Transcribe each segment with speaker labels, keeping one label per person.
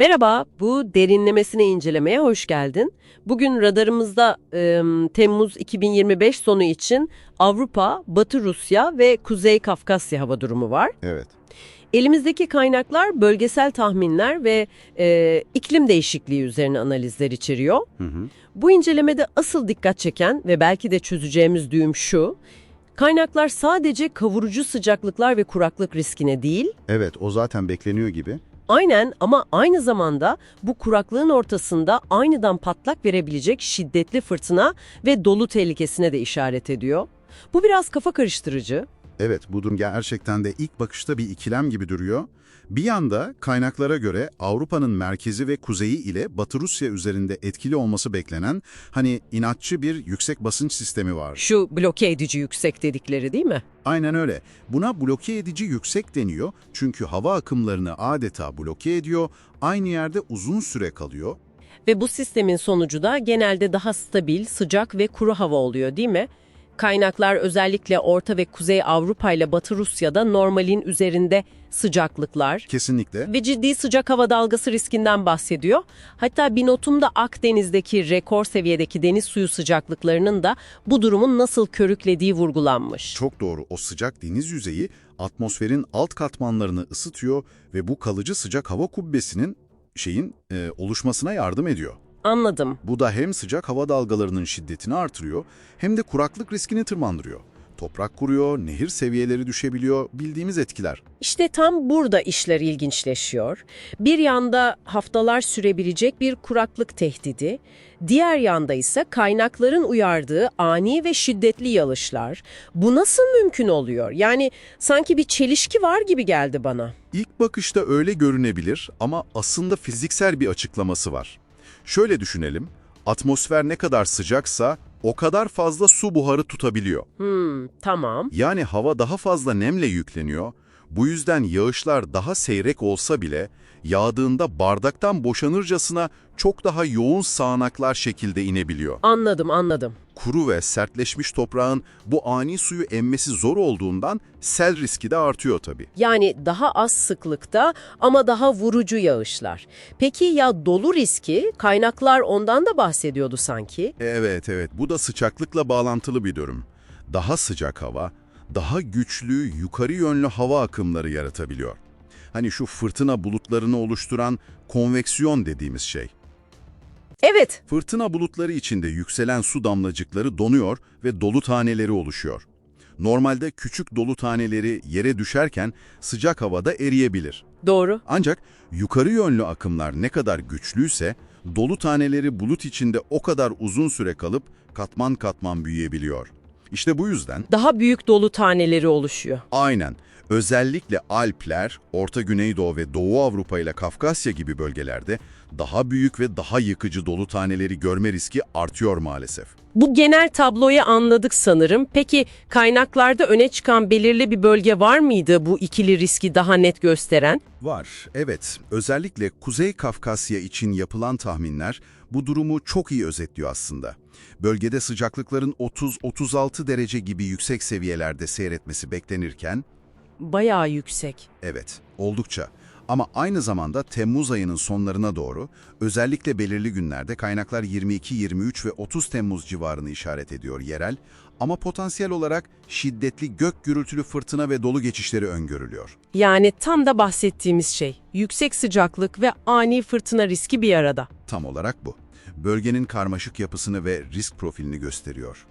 Speaker 1: Merhaba, bu derinlemesine incelemeye hoş geldin. Bugün radarımızda e, Temmuz 2025 sonu için Avrupa, Batı Rusya ve Kuzey Kafkasya hava durumu var.
Speaker 2: Evet.
Speaker 1: Elimizdeki kaynaklar bölgesel tahminler ve e, iklim değişikliği üzerine analizler içeriyor.
Speaker 2: Hı hı.
Speaker 1: Bu incelemede asıl dikkat çeken ve belki de çözeceğimiz düğüm şu, kaynaklar sadece kavurucu sıcaklıklar ve kuraklık riskine değil,
Speaker 2: Evet, o zaten bekleniyor gibi.
Speaker 1: Aynen ama aynı zamanda bu kuraklığın ortasında aniden patlak verebilecek şiddetli fırtına ve dolu tehlikesine de işaret ediyor. Bu biraz kafa karıştırıcı.
Speaker 2: Evet, bu durum gerçekten de ilk bakışta bir ikilem gibi duruyor. Bir yanda kaynaklara göre Avrupa'nın merkezi ve kuzeyi ile Batı Rusya üzerinde etkili olması beklenen hani inatçı bir yüksek basınç sistemi var.
Speaker 1: Şu bloke edici yüksek dedikleri değil mi?
Speaker 2: Aynen öyle. Buna bloke edici yüksek deniyor çünkü hava akımlarını adeta bloke ediyor, aynı yerde uzun süre kalıyor.
Speaker 1: Ve bu sistemin sonucu da genelde daha stabil, sıcak ve kuru hava oluyor değil mi? Kaynaklar özellikle Orta ve Kuzey Avrupa ile Batı Rusya'da normalin üzerinde sıcaklıklar,
Speaker 2: Kesinlikle.
Speaker 1: ve ciddi sıcak hava dalgası riskinden bahsediyor. Hatta bir notumda Akdeniz'deki rekor seviyedeki deniz suyu sıcaklıklarının da bu durumun nasıl körüklediği vurgulanmış.
Speaker 2: Çok doğru. O sıcak deniz yüzeyi atmosferin alt katmanlarını ısıtıyor ve bu kalıcı sıcak hava kubbesinin şeyin e, oluşmasına yardım ediyor.
Speaker 1: Anladım.
Speaker 2: Bu da hem sıcak hava dalgalarının şiddetini artırıyor hem de kuraklık riskini tırmandırıyor. Toprak kuruyor, nehir seviyeleri düşebiliyor, bildiğimiz etkiler.
Speaker 1: İşte tam burada işler ilginçleşiyor. Bir yanda haftalar sürebilecek bir kuraklık tehdidi, diğer yanda ise kaynakların uyardığı ani ve şiddetli yağışlar. Bu nasıl mümkün oluyor? Yani sanki bir çelişki var gibi geldi bana.
Speaker 2: İlk bakışta öyle görünebilir ama aslında fiziksel bir açıklaması var. Şöyle düşünelim, atmosfer ne kadar sıcaksa o kadar fazla su buharı tutabiliyor.
Speaker 1: Hmm, tamam.
Speaker 2: Yani hava daha fazla nemle yükleniyor. Bu yüzden yağışlar daha seyrek olsa bile yağdığında bardaktan boşanırcasına çok daha yoğun sağanaklar şekilde inebiliyor.
Speaker 1: Anladım, anladım.
Speaker 2: Kuru ve sertleşmiş toprağın bu ani suyu emmesi zor olduğundan sel riski de artıyor tabii.
Speaker 1: Yani daha az sıklıkta ama daha vurucu yağışlar. Peki ya dolu riski? Kaynaklar ondan da bahsediyordu sanki.
Speaker 2: Evet evet bu da sıcaklıkla bağlantılı bir durum. Daha sıcak hava, daha güçlü yukarı yönlü hava akımları yaratabiliyor. Hani şu fırtına bulutlarını oluşturan konveksiyon dediğimiz şey.
Speaker 1: Evet,
Speaker 2: Fırtına bulutları içinde yükselen su damlacıkları donuyor ve dolu taneleri oluşuyor. Normalde küçük dolu taneleri yere düşerken sıcak havada eriyebilir.
Speaker 1: doğru.
Speaker 2: Ancak yukarı yönlü akımlar ne kadar güçlüyse dolu taneleri bulut içinde o kadar uzun süre kalıp katman katman büyüyebiliyor. İşte bu yüzden
Speaker 1: Daha büyük dolu taneleri oluşuyor.
Speaker 2: aynen özellikle Alpler, Orta Güneydoğu ve Doğu Avrupa ile Kafkasya gibi bölgelerde daha büyük ve daha yıkıcı dolu taneleri görme riski artıyor maalesef.
Speaker 1: Bu genel tabloyu anladık sanırım. Peki kaynaklarda öne çıkan belirli bir bölge var mıydı bu ikili riski daha net gösteren?
Speaker 2: Var, evet. Özellikle Kuzey Kafkasya için yapılan tahminler bu durumu çok iyi özetliyor aslında. Bölgede sıcaklıkların 30-36 derece gibi yüksek seviyelerde seyretmesi beklenirken,
Speaker 1: Bayağı yüksek.
Speaker 2: evet, oldukça. Ama aynı zamanda Temmuz ayının sonlarına doğru, özellikle belirli günlerde kaynaklar 22, 23 ve 30 Temmuz civarını işaret ediyor yerel, ama potansiyel olarak şiddetli gök gürültülü fırtına ve dolu geçişleri öngörülüyor.
Speaker 1: Yani tam da bahsettiğimiz şey. Yüksek sıcaklık ve ani fırtına riski bir arada.
Speaker 2: Tam olarak bu. Bölgenin karmaşık yapısını ve risk profilini gösteriyor.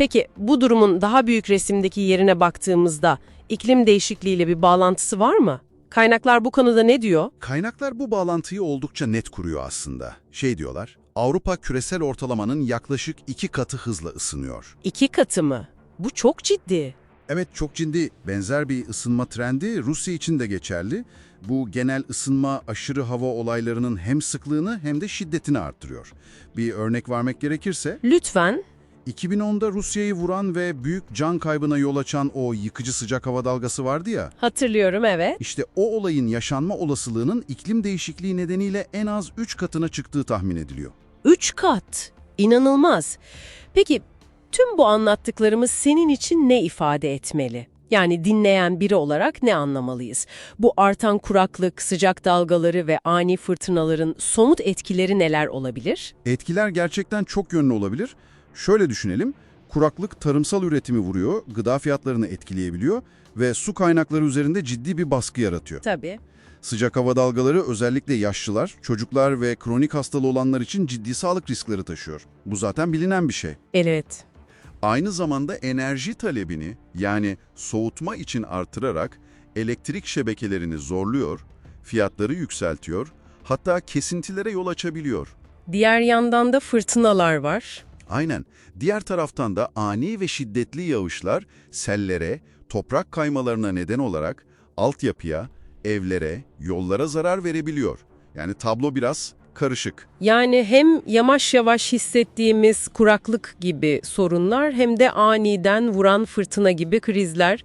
Speaker 1: Peki bu durumun daha büyük resimdeki yerine baktığımızda iklim değişikliğiyle bir bağlantısı var mı? Kaynaklar bu konuda ne diyor?
Speaker 2: Kaynaklar bu bağlantıyı oldukça net kuruyor aslında. Şey diyorlar, Avrupa küresel ortalamanın yaklaşık iki katı hızla ısınıyor.
Speaker 1: İki katı mı? Bu çok ciddi.
Speaker 2: Evet çok ciddi, benzer bir ısınma trendi Rusya için de geçerli. Bu genel ısınma aşırı hava olaylarının hem sıklığını hem de şiddetini arttırıyor. Bir örnek vermek gerekirse,
Speaker 1: Lütfen
Speaker 2: 2010'da Rusya'yı vuran ve büyük can kaybına yol açan o yıkıcı sıcak hava dalgası vardı ya,
Speaker 1: hatırlıyorum evet.
Speaker 2: İşte o olayın yaşanma olasılığının iklim değişikliği nedeniyle en az 3 katına çıktığı tahmin ediliyor.
Speaker 1: Üç kat. İnanılmaz. Peki tüm bu anlattıklarımız senin için ne ifade etmeli? Yani dinleyen biri olarak ne anlamalıyız? Bu artan kuraklık, sıcak dalgaları ve ani fırtınaların somut etkileri neler olabilir?
Speaker 2: Etkiler gerçekten çok yönlü olabilir. Şöyle düşünelim, kuraklık tarımsal üretimi vuruyor, gıda fiyatlarını etkileyebiliyor ve su kaynakları üzerinde ciddi bir baskı yaratıyor.
Speaker 1: Tabii.
Speaker 2: Sıcak hava dalgaları özellikle yaşlılar, çocuklar ve kronik hastalığı olanlar için ciddi sağlık riskleri taşıyor. Bu zaten bilinen bir şey.
Speaker 1: Evet.
Speaker 2: Aynı zamanda enerji talebini yani soğutma için artırarak elektrik şebekelerini zorluyor, fiyatları yükseltiyor, hatta kesintilere yol açabiliyor.
Speaker 1: Diğer yandan da fırtınalar var.
Speaker 2: Aynen. Diğer taraftan da ani ve şiddetli yağışlar sellere, toprak kaymalarına neden olarak altyapıya, evlere, yollara zarar verebiliyor. Yani tablo biraz karışık.
Speaker 1: Yani hem yavaş yavaş hissettiğimiz kuraklık gibi sorunlar hem de aniden vuran fırtına gibi krizler.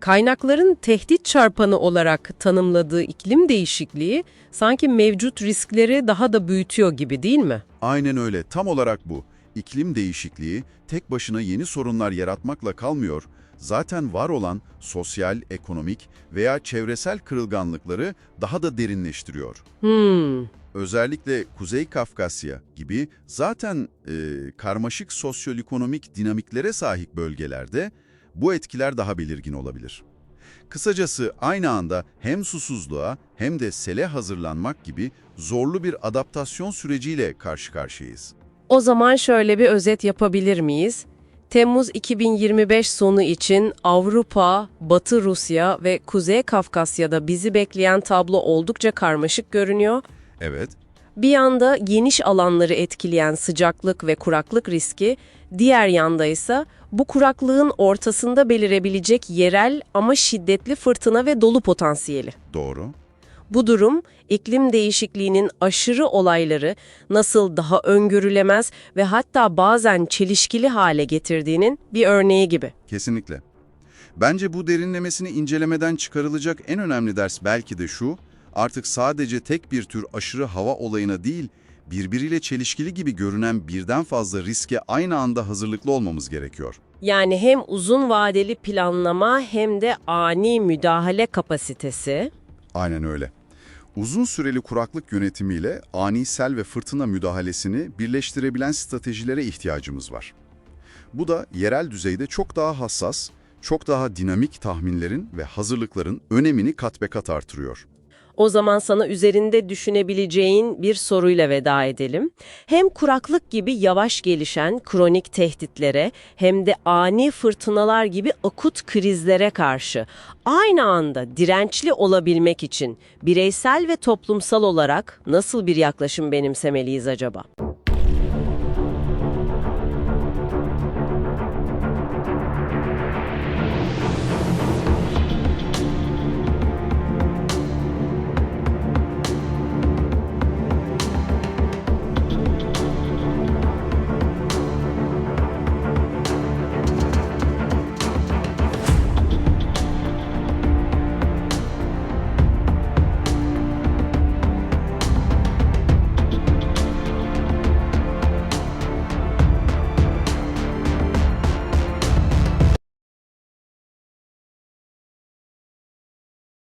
Speaker 1: Kaynakların tehdit çarpanı olarak tanımladığı iklim değişikliği sanki mevcut riskleri daha da büyütüyor gibi değil mi?
Speaker 2: Aynen öyle. Tam olarak bu. İklim değişikliği tek başına yeni sorunlar yaratmakla kalmıyor. Zaten var olan sosyal, ekonomik veya çevresel kırılganlıkları daha da derinleştiriyor.
Speaker 1: Hmm.
Speaker 2: Özellikle Kuzey Kafkasya gibi zaten e, karmaşık sosyoekonomik dinamiklere sahip bölgelerde bu etkiler daha belirgin olabilir. Kısacası aynı anda hem susuzluğa hem de sele hazırlanmak gibi zorlu bir adaptasyon süreciyle karşı karşıyayız.
Speaker 1: O zaman şöyle bir özet yapabilir miyiz? Temmuz 2025 sonu için Avrupa, Batı Rusya ve Kuzey Kafkasya'da bizi bekleyen tablo oldukça karmaşık görünüyor.
Speaker 2: Evet,
Speaker 1: Bir yanda geniş alanları etkileyen sıcaklık ve kuraklık riski, diğer yanda ise bu kuraklığın ortasında belirebilecek yerel ama şiddetli fırtına ve dolu potansiyeli.
Speaker 2: doğru.
Speaker 1: Bu durum, iklim değişikliğinin aşırı olayları nasıl daha öngörülemez ve hatta bazen çelişkili hale getirdiğinin bir örneği gibi.
Speaker 2: Kesinlikle. Bence bu derinlemesini incelemeden çıkarılacak en önemli ders belki de şu, artık sadece tek bir tür aşırı hava olayına değil, birbiriyle çelişkili gibi görünen birden fazla riske aynı anda hazırlıklı olmamız gerekiyor.
Speaker 1: Yani hem uzun vadeli planlama hem de ani müdahale kapasitesi.
Speaker 2: Aynen öyle. Uzun süreli kuraklık yönetimiyle ani sel ve fırtına müdahalesini birleştirebilen stratejilere ihtiyacımız var. Bu da yerel düzeyde çok daha hassas, çok daha dinamik tahminlerin ve hazırlıkların önemini kat be kat artırıyor.
Speaker 1: O zaman sana üzerinde düşünebileceğin bir soruyla veda edelim. Hem kuraklık gibi yavaş gelişen kronik tehditlere hem de ani fırtınalar gibi akut krizlere karşı aynı anda dirençli olabilmek için bireysel ve toplumsal olarak nasıl bir yaklaşım benimsemeliyiz acaba?